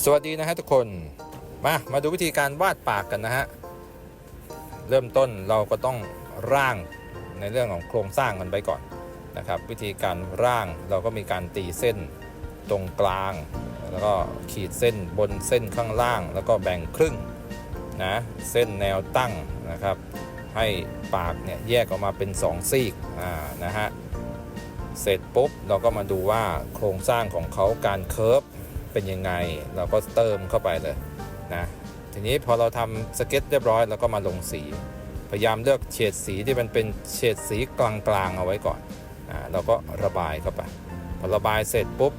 สวัสดีนะฮะทุกคน มามาดูวิธีการวาดปากกันนะฮะ เริ่มต้นเราก็ต้องร่างในเรื่องของโครงสร้างกันไปก่อนนะครับ วิธีการร่างเราก็มีการตีเส้นตรงกลาง แล้วก็ขีดเส้นบนเส้นข้างล่าง แล้วก็แบ่งครึ่งนะเส้นแนวตั้งนะครับ ให้ปากเนี่ยแยกออกมาเป็น 2 ซีกอ่านะฮะเสร็จปุ๊บเราก็มาดูว่าโครงสร้างของเขาการเคิร์ฟ เป็นยังไง เราก็เติมเข้าไปเลยนะทีนี้พอเราทำสเก็ตเรียบร้อยเราก็มาลงสี พยายามเลือกเฉดสีที่มันเป็นเฉดสีกลางๆเอาไว้ก่อนอ่าเราก็ระบายเข้าไปพอระบายเสร็จปุ๊บ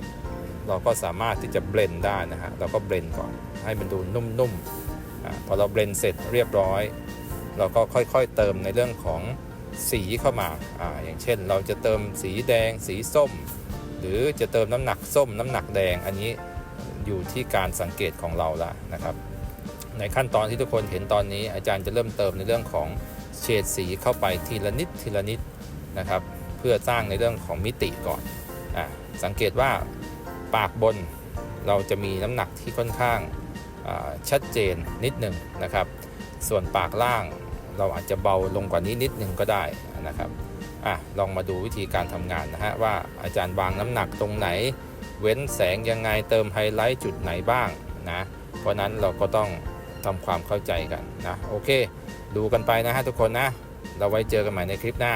เราก็สามารถที่จะเบลนได้นะฮะเราก็เบลนก่อนให้มันดูนุ่มๆอาพอเราเบลนเสร็จเรียบร้อย เราก็ค่อยๆเติมในเรื่องของสีเข้ามาอาอย่างเช่น เราจะเติมสีแดง สีส้ม หรือจะเติมน้ำหนักส้มน้ำหนักแดงอันนี้ อยู่ที่การสังเกตของเราละนะครับ ในขั้นตอนที่ทุกคนเห็นตอนนี้ อาจารย์จะเริ่มเติมในเรื่องของเฉดสีเข้าไปทีละนิดทีละนิดนะครับ เพื่อสร้างในเรื่องของมิติก่อนอสังเกตว่าปากบนเราจะมีน้ำหนักที่ค่อนข้างชัดเจนนิดหนึ่งนะครับ ส่วนปากล่างเราอาจจะเบาลงกว่านี้นิดหนึ่งก็ได้นะครับอะลองมาดูวิธีการทำงานนะฮะว่าอาจารย์วางน้ำหนักตรงไหน เว้นแสงยังไงเติมไฮไลท์จุดไหนบ้างนะ เพราะนั้นเราก็ต้องทำความเข้าใจกันนะ โอเค ดูกันไปนะฮะทุกคนนะ เราไว้เจอกันใหม่ในคลิปหน้า